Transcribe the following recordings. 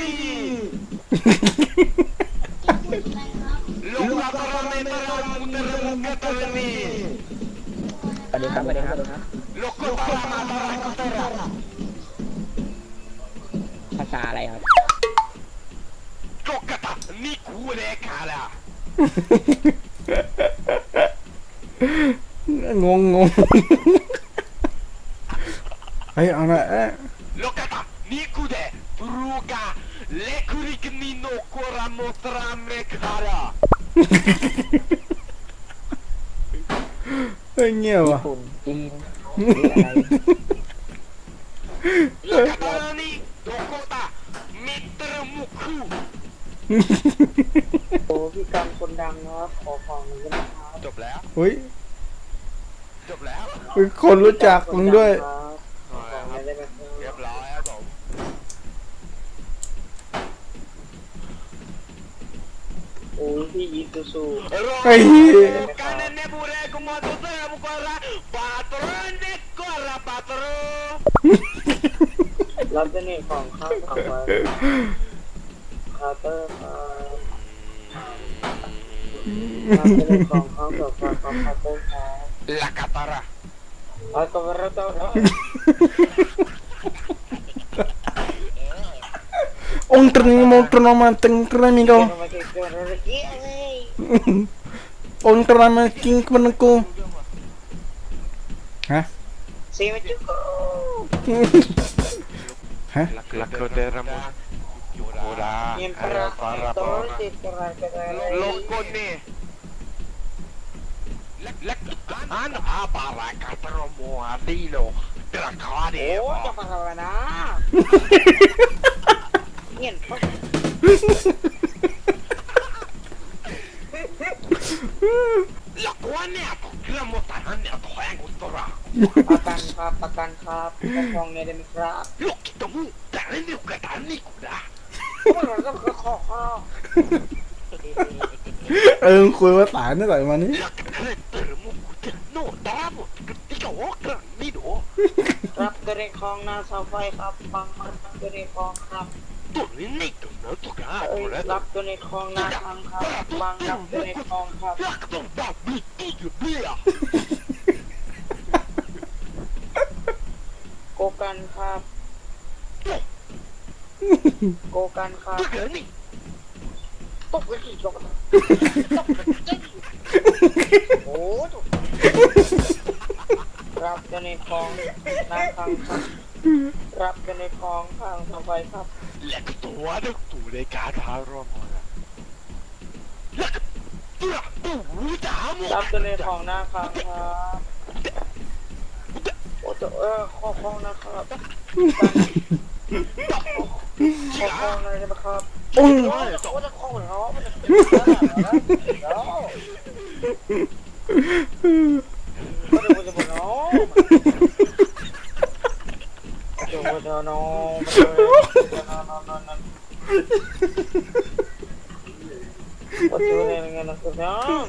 มีลูกละตระเมตระมุตรมุกตระมีสวัสดีครับสวัสดีครับลูกลระมาตระกุตรภาษาอะไรครับจกตะนี่กูเลขาละงงงงเฮ้ยเอาะลูกตะนี่กูเดรูกา Lekurik ni no Kora Motrame Kara! เฮ้ยเงียบว่ะญี่ปุ่นจีนหรืออะไร Lo Katara ni Dokota! Mittermuku! โอ้พี่กรรมคนดังนะครับขอของหนึ่งได้ไหมครับจบแล้ว เฮ้ยจบแล้วเฮ้ยคนรู้จักมึงด้วยขอของหนึ่งได้ไหมค เรี รั ย บบ ร้อยครับผม โอ้พี่อีซูซู Ay. Kanan ne bure como tu se mu corra patron de corra patron รับได้เนี่ยของข้าวสองวันคาร์เตอร์ครับรับได้เนี่ยของข้าวสองวันของคาร์เตอร์ครับ La catara เอาตัวเราตัวเราองค์ตรีโมตรมาตึงกระมิโกเรามาเก็บตัวเราเกี้ยเลยองค์ตรา มากิงมันกูฮะซีมาจุกฮะ La la catara mu Ora เงินปลา para ตัว para ติดกระไรกระไร Loco ne La la an a para catara mu adilo โอ้ Dracare จ motarane a toengo tora ประกันครับประกันครับปกครองเนี่ยได้ไหมครับ Lo quito mu Tarene u catani cura โอ้ยเราต้องขอข้อเออคุยภาษาเนี่ยไหนมานี่ La catara mu No damo Tika okra ni do รับตัวในคลองนาเสาไฟครับฟังมันตัวในคลองครับ To ni nei to no to ka เอ้ย Ora รับตัวในคลองนาทางครับฟังรับตัวในคลองครับ La to ba bi ti ju bia โกกันครับ โกกันครับ To ka ni ตกไปกี่จกโอ้ถูกรับตัวในคลองนาทางครับรับตัวในคลองทางเสาไฟครับ La to wa de to de ka ka ro mo La to la to wu da mo รับตัวในคลองนาทางครับโอ้ตัวเออคอคลองนะครับคอคล องอะไรนะครับองค์โอ้ยโอ้ยคลองเหรอมันจะเป็นแล้วก็จะเป็นแล้วโอ้โหโนโนโอ้โหเนี่ยเงี้ยนะคุณน้อง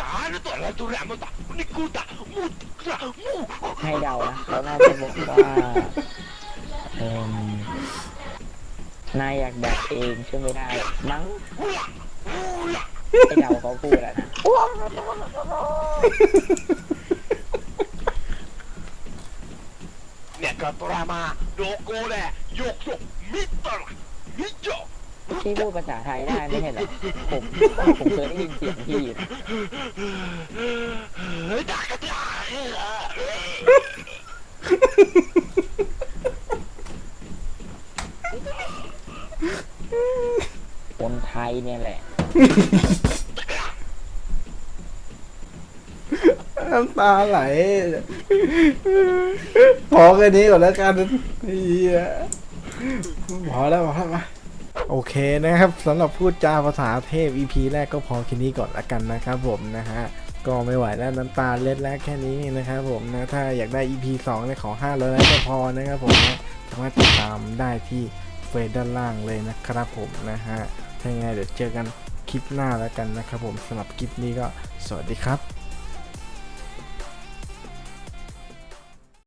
Ka no to la to ra mo ta Ni ku ta mu tra mu ให้เดานะเขาน่าจะบอกว่า นายอยากแบกเองช่วยไม่ได้ มั้งให้เดาเขาพูดอะนะ Ne ka to ra ma Do ko de Yok yo Mitta la Mitta พี่พูดภาษาไทยได้ไม่ใช่เหรอผมผมเคยได้ยินเสียงพี่นะ Da ka ta คนไทย เนี่ยแหละ น้ำตาไหลพอแค่นี้ก่อนแล้วกันเฮียพอแล้วพอแล้วมา โอเคนะครับสำหรับพูดจาภาษาเทพ EP แรกก็พอแค่นี้ก่อนละกันนะครับผมนะฮะ ก็ไม่ไหวแล้วน้ำตาเล็ดแล้วแค่นี้นะครับผมนะ ถ้าอยากได้ EP 2เนี่ยขอ5แล้วก็พอนะครับผมนะสามารถติดตามได้ที่เฟซด้านล่างเลยนะครับผมนะฮะ ถ้ายังไงเดี๋ยวเจอกันคลิปหน้าแล้วกันนะครับผมสำหรับคลิปนี้ก็สวัสดีครับ